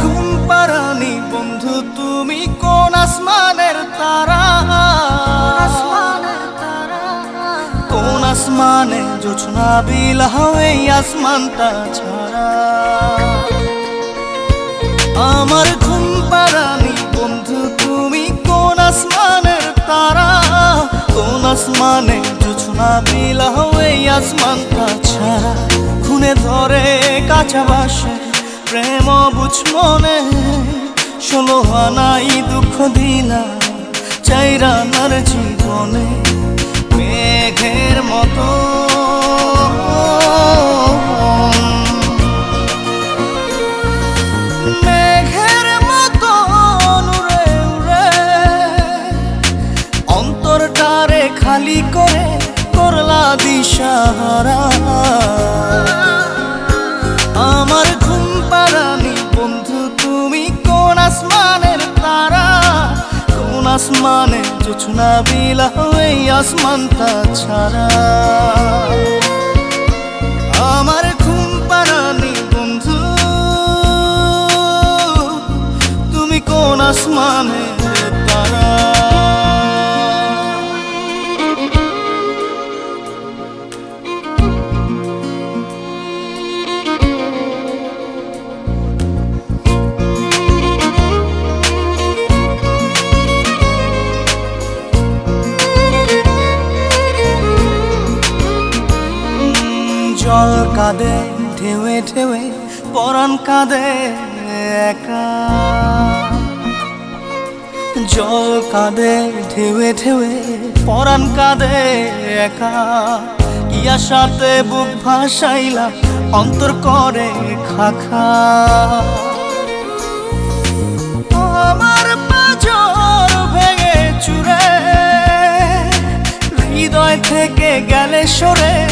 খুন পারানি বন্ধু তুমি কোন আসমানের তারা? কোন আসমানে জোছনা বিলাও এই আসমানটা ছাড়া? আমার ঘুম পারানি বন্ধু তুমি কোন আসমানের তারা? কোন আসমানে জোছনা বিলাও এই আসমানটা ছাড়া? খুনে ধরে কাঁচা প্রেম বুঝ মনে, ষোলো আনাই দুঃখ দিলা চাইরা নার জীবনে মেঘের মতো। মেঘের মতো উড়ে খালি করে করলা দিশাহারা। আসমানে জোছনা বিলাও এই আসমানটা ছাড়া। আমার ঘুম পারানি জল কাঁদে ঢেউে ঢেউে পরাণ কাঁদে একা। জল কাঁদে ঢেউে ঢেউে পরাণ কাঁদে একা। কি আশাতে বুক ভাসাইলা, অন্তর করে খাখা। আমার হৃদয় থেকে গেলে সরে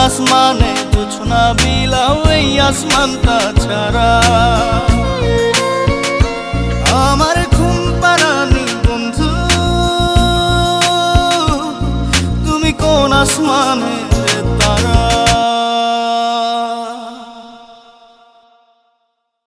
আসমানে তুছো না বিলাও এই আসমান তাছাড়া আমার ঘুম পারানি বন্ধু তুমি কোন আসমানে